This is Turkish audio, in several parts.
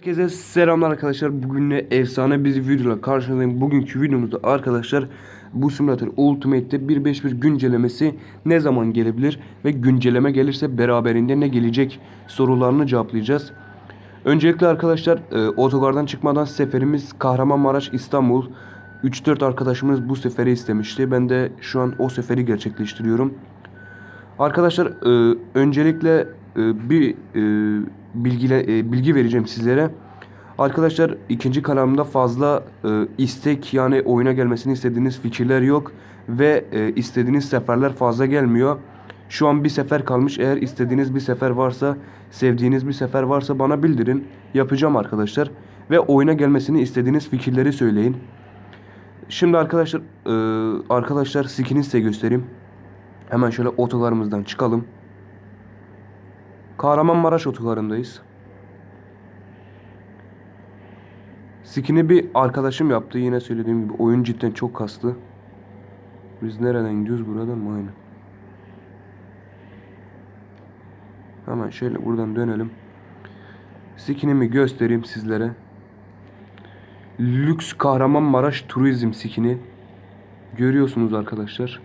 Herkese selamlar arkadaşlar. Bugün de efsane bir videoyla karşınızdayım. Bugünkü videomuzda arkadaşlar bu simülatör Ultimate'de 1.5.1 güncellemesi ne zaman gelebilir ve güncelleme gelirse beraberinde ne gelecek sorularını cevaplayacağız. Öncelikle arkadaşlar e, otogardan çıkmadan seferimiz Kahramanmaraş İstanbul. 3-4 arkadaşımız bu seferi istemişti. Ben de şu an o seferi gerçekleştiriyorum. Arkadaşlar e, öncelikle bir e, bilgile, e, bilgi vereceğim sizlere. Arkadaşlar ikinci kanalımda fazla e, istek yani oyuna gelmesini istediğiniz fikirler yok ve e, istediğiniz seferler fazla gelmiyor. Şu an bir sefer kalmış. Eğer istediğiniz bir sefer varsa, sevdiğiniz bir sefer varsa bana bildirin. Yapacağım arkadaşlar. Ve oyuna gelmesini istediğiniz fikirleri söyleyin. Şimdi arkadaşlar e, arkadaşlar skin'i size göstereyim. Hemen şöyle otogarımızdan çıkalım. Kahramanmaraş otogarındayız. Skin'i bir arkadaşım yaptı. Yine söylediğim gibi oyun cidden çok kastı. Biz nereden gidiyoruz? Buradan mı? Aynen. Hemen şöyle buradan dönelim. Skin'imi göstereyim sizlere. Lüks Kahramanmaraş Turizm skin'i. Görüyorsunuz arkadaşlar.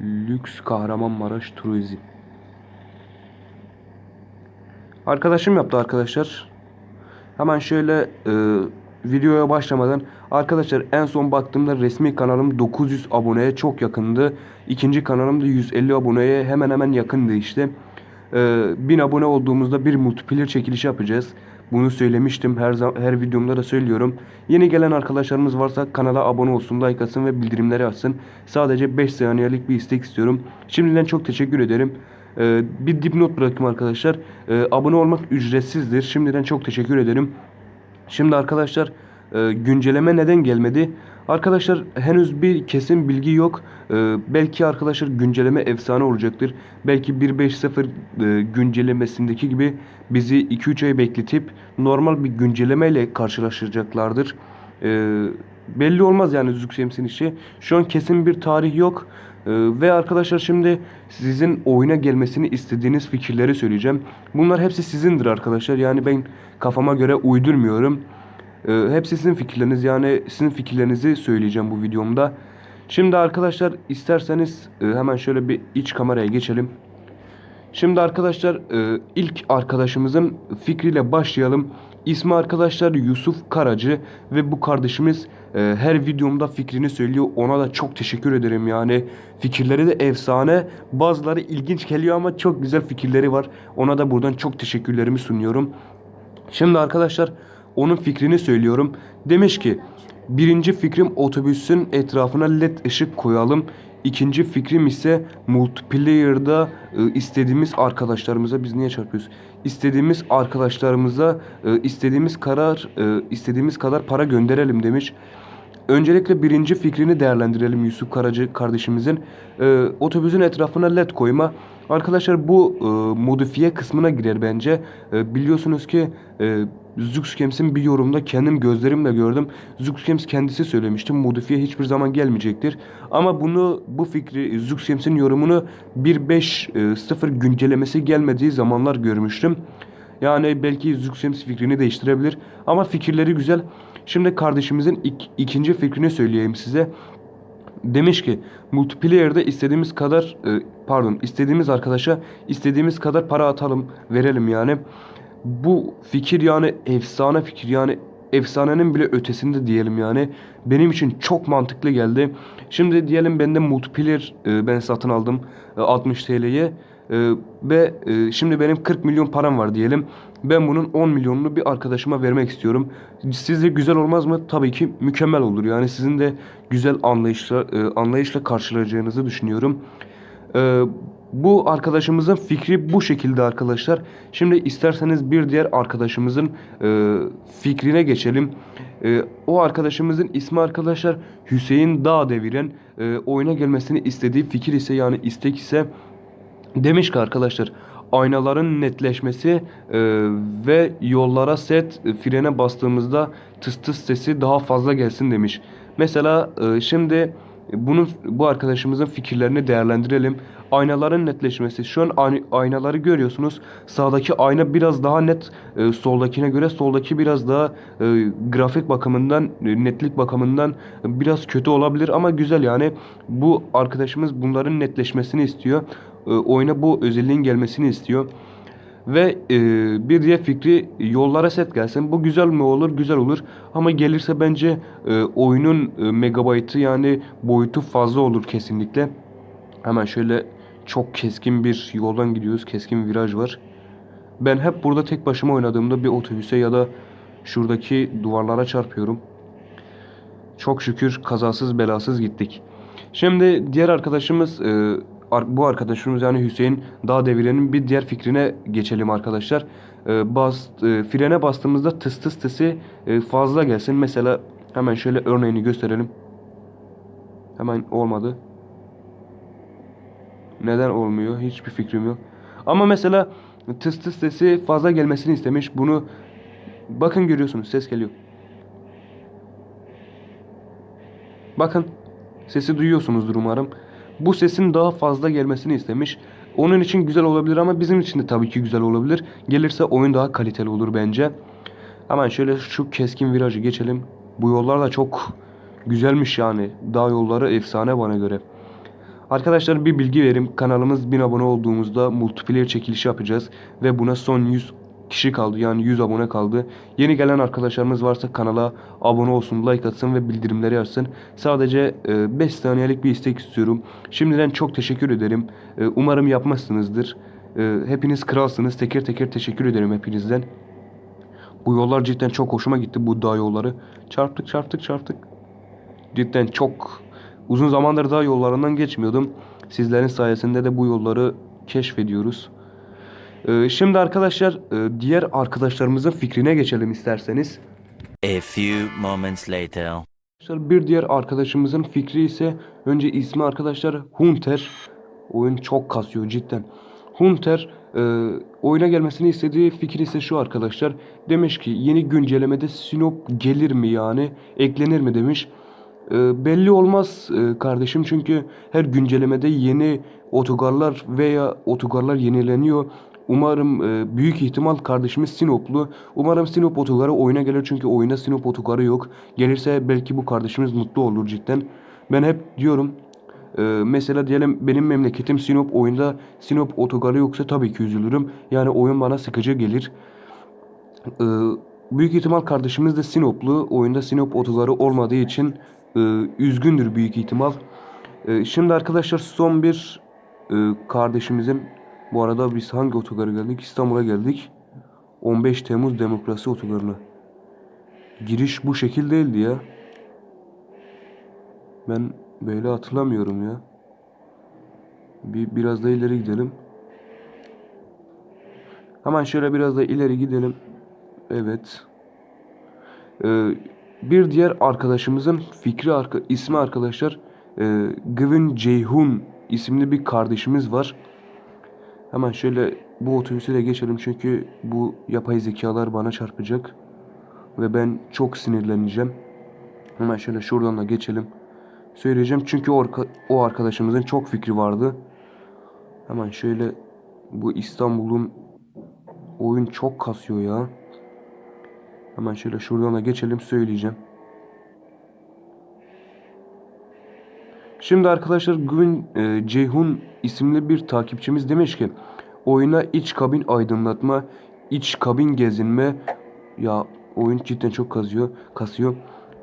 Lüks Kahramanmaraş Turizm. Arkadaşım yaptı arkadaşlar. Hemen şöyle e, videoya başlamadan arkadaşlar en son baktığımda resmi kanalım 900 aboneye çok yakındı. İkinci kanalım da 150 aboneye hemen hemen yakındı işte. E, 1000 abone olduğumuzda bir multiplayer çekilişi yapacağız. Bunu söylemiştim her her videomda da söylüyorum. Yeni gelen arkadaşlarımız varsa kanala abone olsun, like atsın ve bildirimleri açsın. Sadece 5 saniyelik bir istek istiyorum. Şimdiden çok teşekkür ederim. Ee, bir dipnot bırakayım arkadaşlar. Ee, abone olmak ücretsizdir. Şimdiden çok teşekkür ederim. Şimdi arkadaşlar e, güncelleme neden gelmedi? Arkadaşlar henüz bir kesin bilgi yok. Ee, belki arkadaşlar güncelleme efsane olacaktır. Belki 1.5.0 e, güncellemesindeki gibi bizi 2-3 ay bekletip normal bir güncellemeyle karşılaşacaklardır. Ee, belli olmaz yani Züksems'in işi. Şu an kesin bir tarih yok. Ee, ve arkadaşlar şimdi sizin oyuna gelmesini istediğiniz fikirleri söyleyeceğim. Bunlar hepsi sizindir arkadaşlar. Yani ben kafama göre uydurmuyorum. Ee, hepsi sizin fikirleriniz. Yani sizin fikirlerinizi söyleyeceğim bu videomda. Şimdi arkadaşlar isterseniz e, hemen şöyle bir iç kameraya geçelim. Şimdi arkadaşlar e, ilk arkadaşımızın fikriyle başlayalım. İsmi arkadaşlar Yusuf Karacı ve bu kardeşimiz e, her videomda fikrini söylüyor. Ona da çok teşekkür ederim yani. Fikirleri de efsane. Bazıları ilginç geliyor ama çok güzel fikirleri var. Ona da buradan çok teşekkürlerimi sunuyorum. Şimdi arkadaşlar onun fikrini söylüyorum. Demiş ki birinci fikrim otobüsün etrafına led ışık koyalım. İkinci fikrim ise multiplayer'da e, istediğimiz arkadaşlarımıza biz niye çarpıyoruz? İstediğimiz arkadaşlarımıza e, istediğimiz karar e, istediğimiz kadar para gönderelim demiş. Öncelikle birinci fikrini değerlendirelim Yusuf Karacı kardeşimizin. Ee, otobüsün etrafına led koyma. Arkadaşlar bu e, modifiye kısmına girer bence. E, biliyorsunuz ki e, Zuxkems'in bir yorumda kendim gözlerimle gördüm. Zuxkems kendisi söylemişti. Modifiye hiçbir zaman gelmeyecektir. Ama bunu bu fikri Zuxkems'in yorumunu 1.5.0 güncellemesi gelmediği zamanlar görmüştüm. Yani belki Zuxems fikrini değiştirebilir. Ama fikirleri güzel. Şimdi kardeşimizin ik- ikinci fikrini söyleyeyim size. Demiş ki multiplayer'da istediğimiz kadar e, pardon istediğimiz arkadaşa istediğimiz kadar para atalım verelim yani. Bu fikir yani efsane fikir yani efsanenin bile ötesinde diyelim yani. Benim için çok mantıklı geldi. Şimdi diyelim bende multiplayer e, ben satın aldım e, 60 TL'ye. Ee, ve e, şimdi benim 40 milyon param var diyelim. Ben bunun 10 milyonunu bir arkadaşıma vermek istiyorum. Sizce güzel olmaz mı? Tabii ki mükemmel olur. Yani sizin de güzel anlayışla e, anlayışla karşılayacağınızı düşünüyorum. Ee, bu arkadaşımızın fikri bu şekilde arkadaşlar. Şimdi isterseniz bir diğer arkadaşımızın e, fikrine geçelim. E, o arkadaşımızın ismi arkadaşlar Hüseyin Dağ deviren e, oyuna gelmesini istediği fikir ise yani istek ise Demiş ki arkadaşlar aynaların netleşmesi e, ve yollara set e, frene bastığımızda tıs tıs sesi daha fazla gelsin demiş. Mesela e, şimdi bunun bu arkadaşımızın fikirlerini değerlendirelim. aynaların netleşmesi. Şu an ay- aynaları görüyorsunuz. Sağdaki ayna biraz daha net e, soldakine göre. Soldaki biraz daha e, grafik bakımından, e, netlik bakımından e, biraz kötü olabilir ama güzel yani. Bu arkadaşımız bunların netleşmesini istiyor. E, oyuna bu özelliğin gelmesini istiyor. Ve e, bir diğer fikri yollara set gelsin. Bu güzel mi olur? Güzel olur. Ama gelirse bence e, oyunun e, megabaytı yani boyutu fazla olur kesinlikle. Hemen şöyle çok keskin bir yoldan gidiyoruz. Keskin bir viraj var. Ben hep burada tek başıma oynadığımda bir otobüse ya da şuradaki duvarlara çarpıyorum. Çok şükür kazasız belasız gittik. Şimdi diğer arkadaşımız e, bu arkadaşımız yani Hüseyin Dağ Devire'nin bir diğer fikrine geçelim arkadaşlar. E, bas, e, frene bastığımızda tıs tıs tısı e, fazla gelsin. Mesela hemen şöyle örneğini gösterelim. Hemen olmadı. Neden olmuyor? Hiçbir fikrim yok. Ama mesela tıs tıs sesi fazla gelmesini istemiş. Bunu bakın görüyorsunuz ses geliyor. Bakın sesi duyuyorsunuzdur umarım. Bu sesin daha fazla gelmesini istemiş. Onun için güzel olabilir ama bizim için de tabii ki güzel olabilir. Gelirse oyun daha kaliteli olur bence. Hemen şöyle şu keskin virajı geçelim. Bu yollar da çok güzelmiş yani. Dağ yolları efsane bana göre. Arkadaşlar bir bilgi vereyim. Kanalımız 1000 abone olduğumuzda multiplayer çekilişi yapacağız. Ve buna son 100 kişi kaldı. Yani 100 abone kaldı. Yeni gelen arkadaşlarımız varsa kanala abone olsun, like atsın ve bildirimleri açsın. Sadece 5 saniyelik bir istek istiyorum. Şimdiden çok teşekkür ederim. E, umarım yapmazsınızdır. E, hepiniz kralsınız. Teker teker teşekkür ederim hepinizden. Bu yollar cidden çok hoşuma gitti bu dağ yolları. Çarptık çarptık çarptık. Cidden çok uzun zamandır dağ yollarından geçmiyordum. Sizlerin sayesinde de bu yolları keşfediyoruz. Ee, şimdi arkadaşlar e, diğer arkadaşlarımızın fikrine geçelim isterseniz. A few moments later. Arkadaşlar bir diğer arkadaşımızın fikri ise önce ismi arkadaşlar Hunter. Oyun çok kasıyor cidden. Hunter e, oyuna gelmesini istediği fikir ise şu arkadaşlar. Demiş ki yeni güncellemede Sinop gelir mi yani eklenir mi demiş. E, belli olmaz e, kardeşim çünkü her güncellemede yeni otogarlar veya otogarlar yenileniyor. Umarım e, büyük ihtimal kardeşimiz Sinoplu. Umarım Sinop otogarı oyuna gelir çünkü oyunda Sinop otogarı yok. Gelirse belki bu kardeşimiz mutlu olur cidden. Ben hep diyorum e, mesela diyelim benim memleketim Sinop oyunda Sinop otogarı yoksa tabii ki üzülürüm. Yani oyun bana sıkıcı gelir. E, büyük ihtimal kardeşimiz de Sinoplu. Oyunda Sinop otogarı olmadığı için e, üzgündür büyük ihtimal. E, şimdi arkadaşlar son bir e, kardeşimizin bu arada biz hangi otogara geldik? İstanbul'a geldik. 15 Temmuz Demokrasi Otogarı'na. Giriş bu şekil değildi ya. Ben böyle hatırlamıyorum ya. Bir biraz da ileri gidelim. Hemen şöyle biraz da ileri gidelim. Evet. Ee, bir diğer arkadaşımızın fikri arka, ismi arkadaşlar e, Gvin Ceyhun isimli bir kardeşimiz var. Hemen şöyle bu otobüse de geçelim çünkü bu yapay zekalar bana çarpacak. Ve ben çok sinirleneceğim. Hemen şöyle şuradan da geçelim. Söyleyeceğim çünkü o, arka- o arkadaşımızın çok fikri vardı. Hemen şöyle bu İstanbul'un oyun çok kasıyor ya. Hemen şöyle şuradan da geçelim söyleyeceğim. Şimdi arkadaşlar Gün e, Ceyhun isimli bir takipçimiz demiş ki oyuna iç kabin aydınlatma, iç kabin gezinme ya oyun cidden çok kazıyor, kasıyor.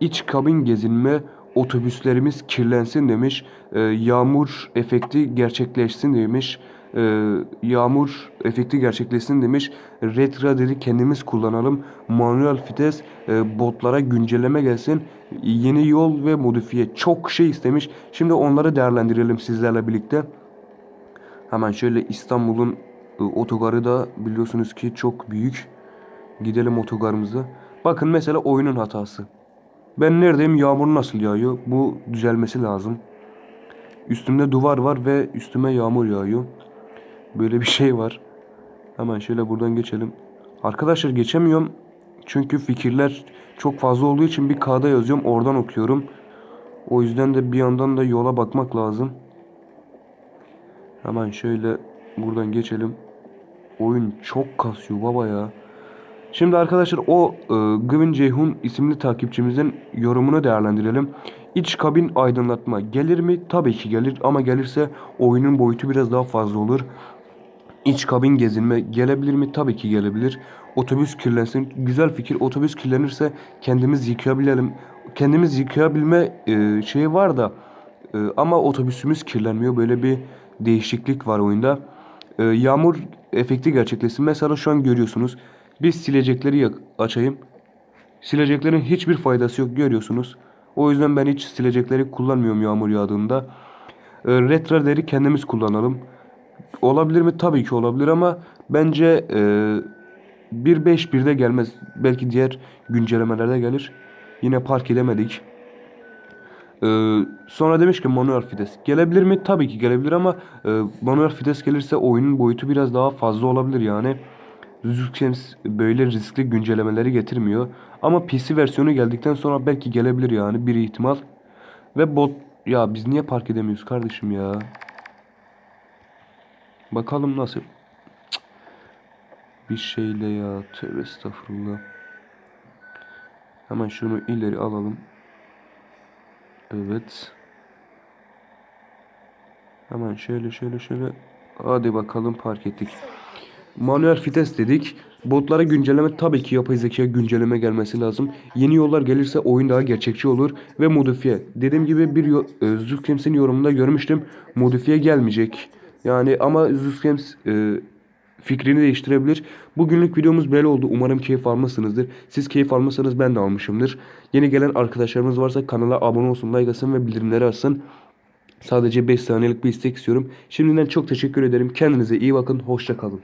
İç kabin gezinme, otobüslerimiz kirlensin demiş. E, yağmur efekti gerçekleşsin demiş. E, yağmur efekti gerçekleşsin demiş. Red Radar'ı kendimiz kullanalım. Manuel vites e, botlara güncelleme gelsin. Yeni yol ve modifiye çok şey istemiş. Şimdi onları değerlendirelim sizlerle birlikte. Hemen şöyle İstanbul'un e, otogarı da biliyorsunuz ki çok büyük. Gidelim otogarımıza. Bakın mesela oyunun hatası. Ben neredeyim? Yağmur nasıl yağıyor? Bu düzelmesi lazım. Üstümde duvar var ve üstüme yağmur yağıyor. Böyle bir şey var. Hemen şöyle buradan geçelim. Arkadaşlar geçemiyorum. Çünkü fikirler çok fazla olduğu için bir kağıda yazıyorum. Oradan okuyorum. O yüzden de bir yandan da yola bakmak lazım. Hemen şöyle buradan geçelim. Oyun çok kasıyor baba ya. Şimdi arkadaşlar o e, Gvin Ceyhun isimli takipçimizin yorumunu değerlendirelim. İç kabin aydınlatma gelir mi? Tabii ki gelir ama gelirse oyunun boyutu biraz daha fazla olur. İç kabin gezinme gelebilir mi? Tabii ki gelebilir. Otobüs kirlensin. Güzel fikir. Otobüs kirlenirse kendimiz yıkayabilelim. Kendimiz yıkayabilme e, şeyi var da e, ama otobüsümüz kirlenmiyor. Böyle bir değişiklik var oyunda. E, yağmur efekti gerçekleşsin. Mesela şu an görüyorsunuz. Biz silecekleri açayım. Sileceklerin hiçbir faydası yok görüyorsunuz. O yüzden ben hiç silecekleri kullanmıyorum yağmur yağdığında. E, retroleri kendimiz kullanalım. Olabilir mi? Tabii ki olabilir ama bence e, 1.5.1'de gelmez. Belki diğer güncellemelerde gelir. Yine park edemedik. Ee, sonra demiş ki manuel fides. Gelebilir mi? Tabii ki gelebilir ama e, manuel fides gelirse oyunun boyutu biraz daha fazla olabilir yani. Zooxems böyle riskli güncellemeleri getirmiyor. Ama PC versiyonu geldikten sonra belki gelebilir yani bir ihtimal. Ve bot ya biz niye park edemiyoruz kardeşim ya? Bakalım nasıl. Bir şeyle ya. Tövbe estağfurullah. Hemen şunu ileri alalım. Evet. Hemen şöyle şöyle şöyle. Hadi bakalım park ettik. Manuel vites dedik. Botlara güncelleme tabii ki yapay zekaya güncelleme gelmesi lazım. Yeni yollar gelirse oyun daha gerçekçi olur ve modifiye. Dediğim gibi bir yo- e, yorumunda görmüştüm. Modifiye gelmeyecek. Yani ama Zooxames e, fikrini değiştirebilir. Bugünlük videomuz böyle oldu. Umarım keyif almışsınızdır. Siz keyif almışsanız ben de almışımdır. Yeni gelen arkadaşlarımız varsa kanala abone olsun, like atsın ve bildirimleri açsın. Sadece 5 saniyelik bir istek istiyorum. Şimdiden çok teşekkür ederim. Kendinize iyi bakın. Hoşça kalın.